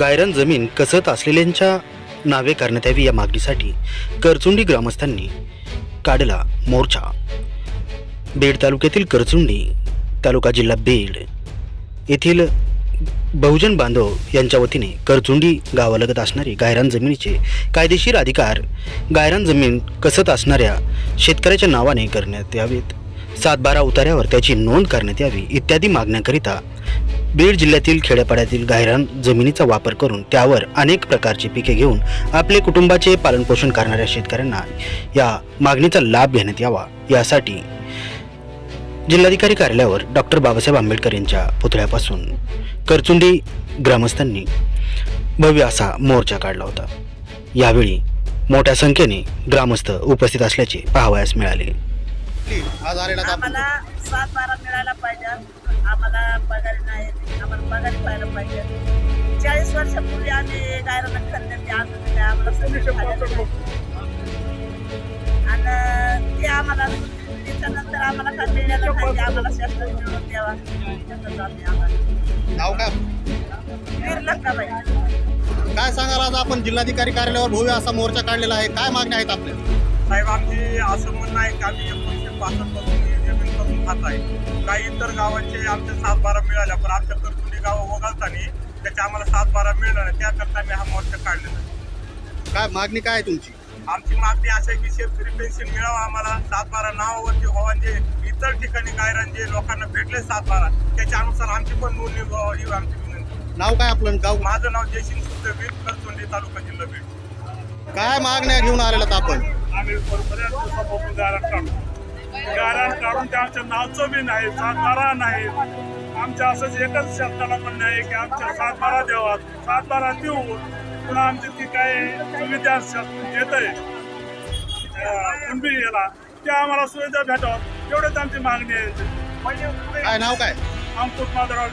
गायरन जमीन कसत असलेल्यांच्या नावे करण्यात यावी या मागणीसाठी करचुंडी ग्रामस्थांनी काढला मोर्चा. बीड तालुक्यातील करचुंडी तालुका जिल्हा बीड येथील बहुजन बांधव यांच्या वतीने करचुंडी गावालगत असणारी गायरान जमिनीचे कायदेशीर अधिकार गायरान जमीन कसत असणाऱ्या शेतकऱ्याच्या नावाने करण्यात यावेत. सातबारा उतार्यावर त्याची नोंद करण्यात यावी इत्यादी मागण्याकरिता बीड जिल्ह्यातील खेड्यापाड्यातील गायरान जमिनीचा वापर करून त्यावर अनेक प्रकारची पिके घेऊन आपले कुटुंबाचे पालनपोषण करणाऱ्या शेतकऱ्यांना या मागणीचा लाभ घेण्यात यावा. यासाठी जिल्हाधिकारी कार्यालयावर डॉक्टर बाबासाहेब आंबेडकर यांच्या पुतळ्यापासून करचुंडी ग्रामस्थांनी भव्य असा मोर्चा काढला होता. यावेळी मोठ्या संख्येने ग्रामस्थ उपस्थित असल्याचे पाहावयास मिळाले. आज आलेला आम्हाला सात बारा मिळायला पाहिजे. आम्हाला पगारी नाही आम्हाला पगारी पाहायला पाहिजे. चाळीस वर्षापूर्वी आम्ही गायराला खंदन ते नाही आम्हाला. आणि ते आम्हाला त्याच्यानंतर आम्हाला ते आम्हाला शास्त्र मिळवून द्यावा. आम्ही नाव काय? निर्लंकाबाई काय सांगाल आज आपण? जिल्हाधिकारी कार्यालयावर भव्य असा मोर्चा काढलेला आहे. काय मागण्या आहेत आपल्या? साहेब आमची असं म्हणणं आहे की आम्ही पासष्टपासून जमीन करून खात आहे काही इतर गावांचे आमच्या सात बारा मिळाल्या पण आमच्या करकुली गावं वगळताना त्याच्या आम्हाला सात बारा मिळाल्या नाही त्याकरता आम्ही हा मोर्चा काढलेला काय मागणी काय आहे तुमची? आमची मागणी अशी आहे की शेतकरी पेन्शन मिळावं आम्हाला. सात बारा नावावरती व्हावं जे इतर ठिकाणी गायरान जे लोकांना भेटले सात बारा त्याच्या अनुसार आमची पण नोंदणी व्हावं ही आमची विनंती नाव काय आपलं? गाव? माझं नाव जयसिंग सुद्धा करचोंडी तालुका जिल्हा बीड. काय मागण्या घेऊन आलेलात आपण? आम्ही बऱ्याच दिवसापासून गारण काढून ते आमच्या नावचं बी नाही सातबारा नाही. आमच्या असंच एकच शब्दाला म्हणणं आहे की आमच्या सातबारा द्यावा सातबारा देऊ पुन्हा आमची ती काय सुविधा येत आहे कुणबी याला त्या आम्हाला सुविधा भेटावं एवढेच आमची मागणी आहे. काय नाव काय? अंकुश माधवराव